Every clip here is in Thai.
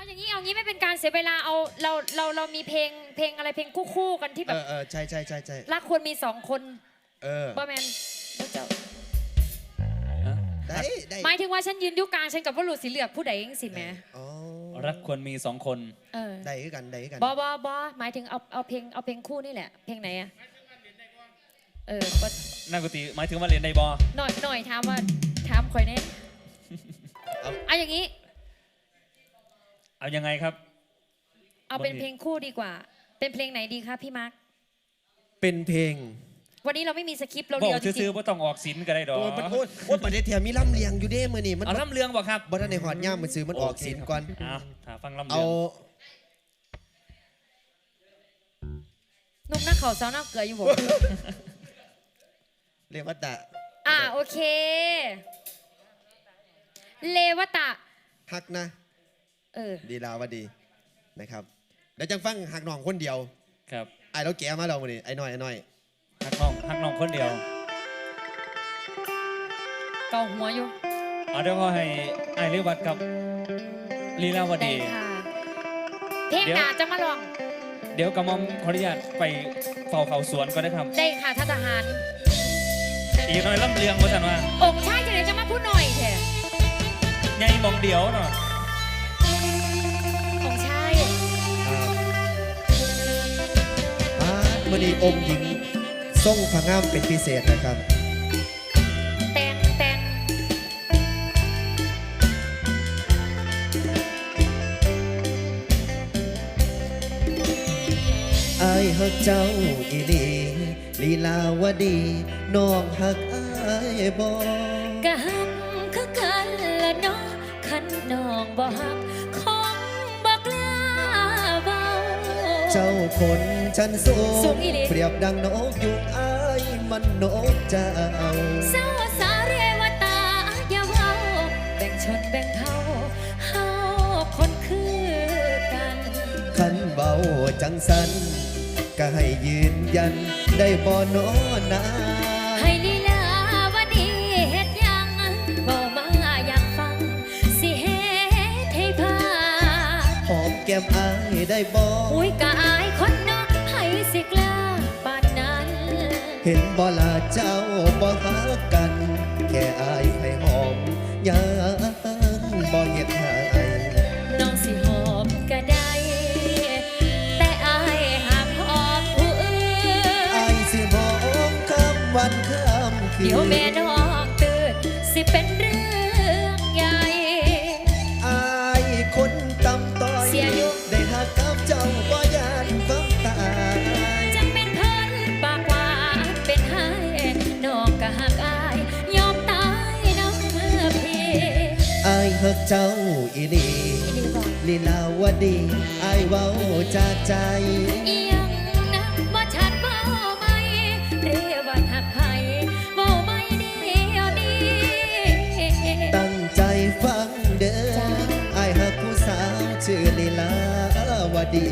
เอาอย่างนี้เอางี้ไม่เป็นการเสียเวลาเอาเราเราเรามีเพลงเพลงอะไรเพลงคู่ๆกันที่แบเอบอเออใช่ใช่ใช่ใช่รักควรมีสองคนเออบ่แมนบ่เจ้าได้ได้หมายถึงว่าฉันยืนอยุกลางฉันกับว่าหลุดสีเหลือกผู้ใดเองสิแหม่อ๋อรักควรมีสองคน เออได้คือกันได้คือกันบอบอบอหมายถึงเอาเอาเพลงเอาเพลงคู่นี่แหละ เพลงไหนอะเออบ่นักดนตรีหมายถึงว่าเรียนในบอหน่อยหน่อยถามว่าถามคอยแน่เอาเอาอย่างนี้ เอายังไงครับ เอาเป็นบ่มีเพลงคู่ดีกว่า เป็นเพลงไหนดีคะพี่มาร์คเป็นเพลง วันนี้เราไม่มีสคริปต์เราบอเรียวกจริซื้องๆ ว่าต้องออกสินก็ได้ดอกโอ้ยมันโอ้ยโอ้ยประเด็นแถมมีลำเลียงอยู่เด้มือนี่มันเอาลำเลืองบอกครับบ่ทันในหอดย่ามมันซื้อมันออกสินก่อนเอาถ้าฟังลำเลืเอาองๆนุ่มหน้าเขาสาวหน้าเกลืออยู่ผม เรียกว่าแต่อ่าโอเค เลวตะ ฮักนะ เออ ดีลาวดีนะครับเดี๋ยวจังฟังหักหน่องคนเดียวครับไอ้เราแก่มาเราวันนี้ไอ้น้อยไอ้น้อยฮักน้องฮักน้องคนเดียว เกาหัวอยู่ เอาเดี๋ยวก็ให้ไอ้ายเรวัดกับลีลาวได้ดี ค่ะ เพลงเดี๋ยว หนาจะมาลอง เดี๋ยวกระหมอมขออนุญาตไปเฝ้าเขาสวนก็ได้ครับ ได้ค่ะท่านทหาร อีกหน่อยลำเลืองว่าสันว่าองค์ชายจะไหนจะมาพูดหน่อยเถอะ ไงมองเดียวเนาะามื่อนี้อมหญิงทรงพระงามเป็นพิเศษนะครับ แตงแตงอายฮักเจ้าอีหลีลีลาวดีน้องฮักอายบ่กะหักคือกันละเนาะขันน้องบ่หัก เจ้าคนชั้นสูงสูงอีหลีเปรียบดังนกยุงอายมันนกเจ้าเศร้าสาเรวตาอย่าเว้าแบ่งชนแบ่งเผ่าเฮาคนคือกันขันเบาจังสันก็ให้ยืนยันได้บ่นอนาให้ลีล มแก้มอายได้บ่อุ้ยกะอายคนเนาะให้สิกล้าปานนั้น เห็นบ่ลาเจ้าบ่ฮักกัน แค่อายให้หอมยังบ่เฮ็ดให้น้องสิหอมก็ได้ แต่อายห้ามหอมผู้อื่อานยสิหอมคำวันคำคืนเดี๋ยวแม่น้องตื่นสิเป็นเรื่องใหญ่ เจ้าอีหลีอีนี่บอกลีลาวดีอายเว้าจากใจอีหยังนะบ่ชัดบ่ไหมเรียกว่าหักไผบ่ไม่เดียวนี้ตั้งใจฟังเด้อจ้าอายหักผู้สาวชื่อลีลาวดี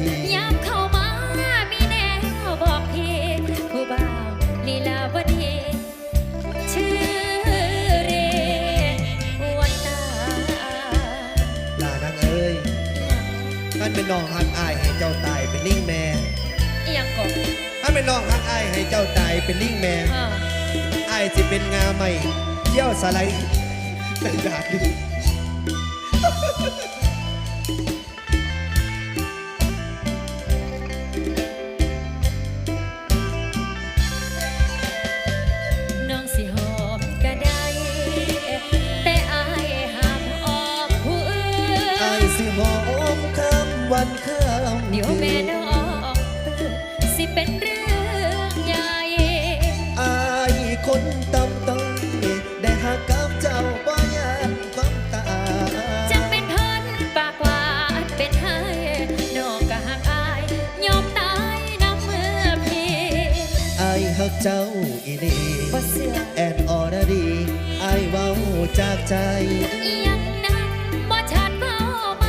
นเป็นน้องหักอายให้เจ้าตายเป็นลิงแม่อีหยังก่อนท่านเป็นน้องหักอายให้เจ้าตายเป็นลิงแม่อ่าอายสิเป็นงาใหม่เยี่ยวสไลด์เป็นดาดดิ จากใจยังนักบ่ชัดเบาไห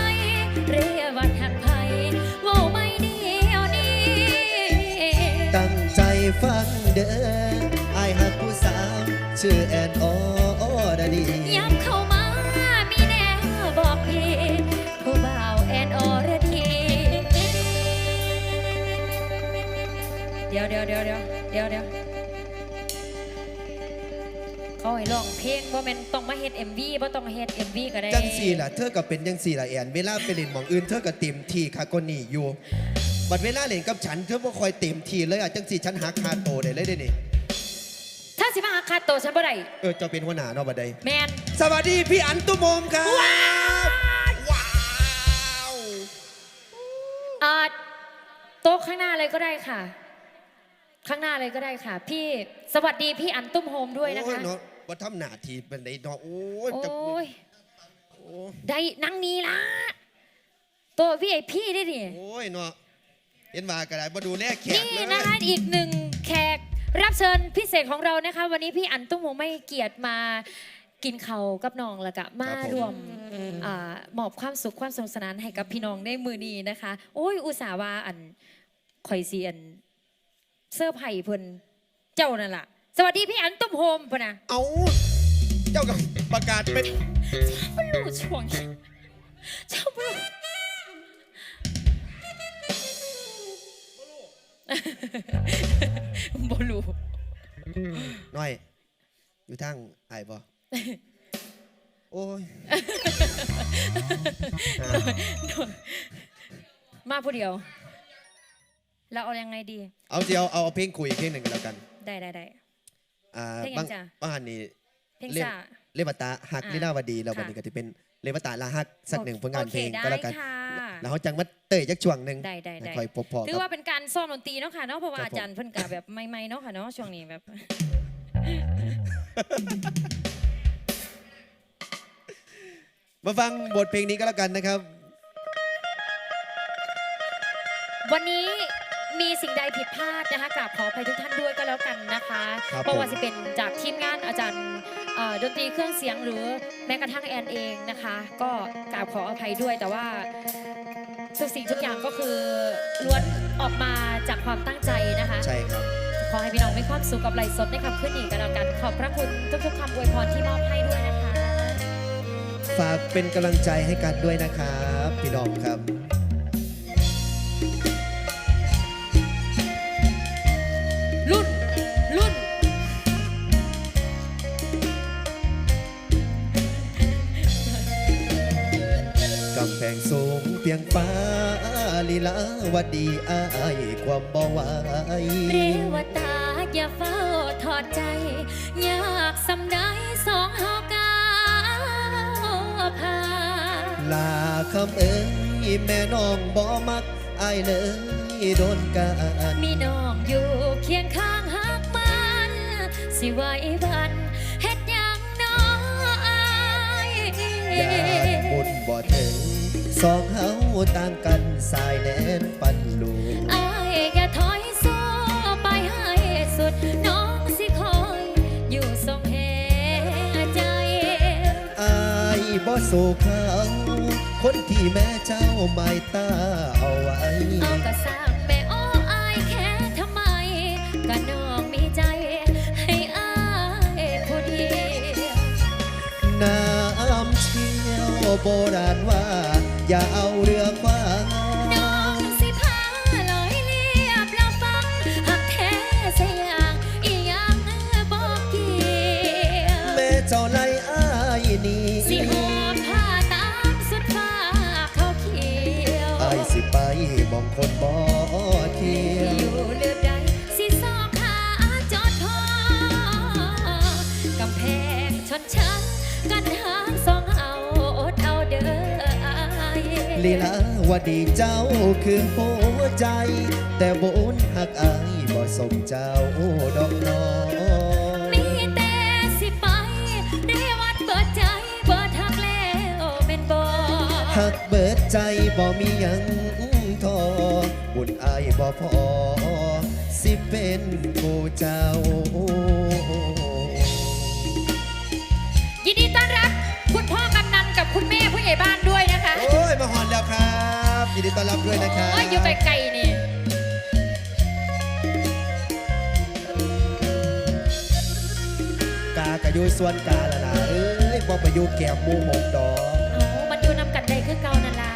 เรวัดหักไผ่ว่าไม่เดียวนี้ตั้งใจฟังเด้อไอหักผู้สาวชื่อแอนออดดีย้ำเข้ามามีแนวบอกพี่ผู้บ่าแอนออรดีเดี๋ยวเดี๋ยวเดี๋ยวเดี๋ยวเดี๋ยว ร้องเพลงว่ามันต้องมาเฮ็ด MV บ่ต้องเฮ็ด MV ก็ได้จังสี่ล่ะ เธอก็เป็นจังสี่ล่ะแอนเวลาไปเล่นหมองอื่นเธอก็เต็มที่ค่ะก็นี่อยู่บัดเวลาเล่นกับฉันเธอบ่คอยเต็มที่เลยอะจังสี่ฉันหักคาโตได้เลยเด้นี่ถ้าสิมาหาค่าตัวฉันบ่ได้เออเจ้าเป็นหัวหน้าเนาะบัดใดแมนสวัสดีพี่อันตุโมมครับว้าวอ่าโต๊ะข้างหน้าเลยก็ได้ค่ะ ข้างหน้าเลยก็ได้ค่ะ พี่สวัสดีพี่อันตุ้มโฮมด้วยนะโอ้คะเนาะบ่ทำหน้าที่เป็นไดเนาะโอ้ยโอ้จะยโอ้ได้นั่งนี้ละตัวพี่ไอพี่ได้ดิโอ้ยเนาะเห็นว่าก็ได้บ่ดูแลแขกนี่เลยนะคะอีกหนึ่งแขกรับเชิญพิเศษของเรานะคะ วันนี้พี่อันตุ้มโฮมไม่เกียรติมากินเขาวกับน้องแล้วก็มารวมอ่ามอบความสุขความสนุกสนานให้กับพี่น้องในมือนี้นะคะ โอ้ยอุตส่าห์ว่าอันข่อยเสียน เสื้อร์ไผ่เพิ่นเจ้านั่นล่ะ สวัสดีพี่อันตุ้มโฮมพะนะเอาเจ้ากับประกาศเป็นไม่รู้ช่วงนี้เจ้าไม่รู้บรู้น้อย อยู่ทางไอ้ายบ่โอ้ยอ่ามาผู้เดียว เราเอายังไงดี เอาสิเอาเอาเอาเพลงคุยอีกเพลงหนึ่งกันแล้วกันได้ได้ได้ อ่าเพลงหยังบางจ๊ะบางอันนี้เพลงเรียกซ่าเลวตาหักอ่าลีลาวดีแล้วค่ะวันนี้ก็จะเป็นเลวตาลาหักสักหนึ่งผลงานเพลงโอคก็แล้วกัน ได้ค่ะ แล้วเขาจังมาเตยจักช่วงหนึ่งได้ได้ได้คอยพบพอถืกัอบว่าเป็นการซ้อมดนตรีเนาะค่ะเนาะเพราะว่าครับผม อาจารย์เพิ่นกะแบบไม่ไม่ๆเนาะค่ะเนาะช่วงนี้แบบ มาฟังบทเพลงนี้ก็แล้วกันนะครับ วันนี้ มีสิ่งใดผิดพลาดนะคะกราบขออภัยทุกท่านด้วยก็แล้วกันนะคะครับเพราะว่าผม จะเป็นจากทีมงานอาจารย์เอ่อดนตรีเครื่องเสียงหรือแม้กระทั่งแอนเองนะคะ ก็กราบขออภัยด้วย แต่ว่าทุกสิ่งทุกอย่างก็คือล้วนออกมาจากความตั้งใจนะคะ ใช่ครับ ขอให้พี่น้องมีความสุขกับไลฟ์สดในคำขึ้นอีกกันแล้วกัน ขอบพระคุณทุกๆคำอวยพรที่มอบให้ด้วยนะคะ ฝากเป็นกำลังใจให้กันด้วยนะครับ พี่น้องครับ ลีลาวดีอายความบ่ไหวเรวตาอย่าเฝ้าถอดใจ อยากสำได้สองเฮากาวผ่านลาคำเอ้ยแม่น้องบ่มักอายเลยโดนกันมีน้องอยู่เคียงข้างหักมัน สิไหวบันเฮ็ดหยังน้ออายอยากบุญบ่ถึง สองเฮาต่างกันสายแดนปันลูกอายอย่าถอยสู้ไปให้สุด น้องสิคอยอยู่ทรงแห่ใจอายบ่สู่เขาคนที่แม่เจ้าไม่ตาเอาไว้เอากระสร้างแม่โอ้อายแค่ทำไมก็น้องมีใจให้อายผู้เดียวน้ำเชี่ยวโบราณว่า อย่าเอาเรือคว้างน้องสิพาลอยเลียบลำฟังหักแท้เสียงอีหยังบอกเกี่ยวแม่เจ้าไล่อายนี่สิหอบผ้าตามสุดฟ้าเขาเขียวอายสิไปมองคนบ่เที่ยอวยู่เลือ ลีลาวดีเจ้าคือหัวใจ แต่บุญหักอายบ่สมเจ้าดอกน้องมีแต่สิไปเรวัดเปิดใจเปิดทักแล้วเป็นบ่หักเบิดใจบ่มีหยังทอบุญอายบ่พอ สิเป็นผู้เจ้ายินดีต้อนรับ คุณพ่อกำนันกับคุณแม่ผู้ใหญ่บ้านด้วย นะคะโอ้ยมาหอนแล้วครับยินดีต้อนรับด้วยนะครับโอ้ยอยู่ไกลๆนี่กากะอยู่ส่วนกาละล่ะเอ้ยบ่ไปอยู่แก้มหมูหกดอกเอามันอยู่นำกันได้คือเก่านั่นล่ะ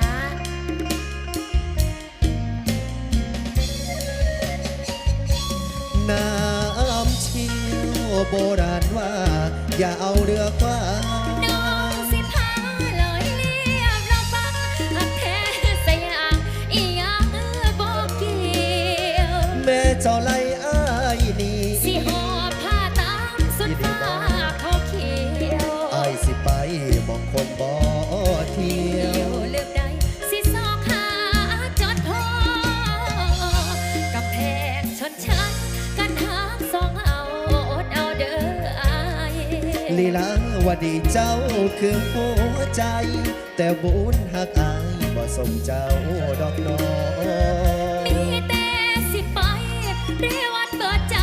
น้โบราณว่า อย่าเอาเรือคว้า เจ้าคือหัวใจ แต่บุญหักอายบ่สมเจ้าดอกน้อมีแต่สิไปเรวันเปิดใจ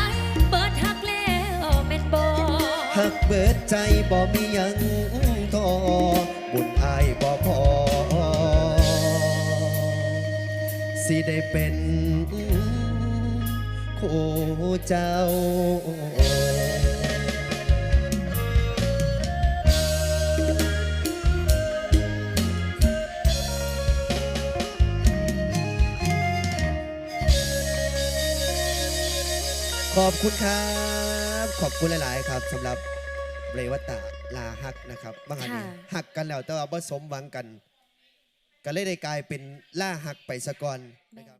เปิดหักแล้วแม่นบอหักเบิดใจบ่มีหยังทอบุญอายบ่พอ สิได้เป็นคู่เจ้า อบคุณครับ ขอบคุณหลาย ๆ ครับสำหรับเรวตะลาฮักนะครับบางอันนี้ค่ะ หักกันแล้วแต่ว่าผสมหวังกัน ก็เลยได้กลายเป็นล่าหักไปสะก่อนนะครับ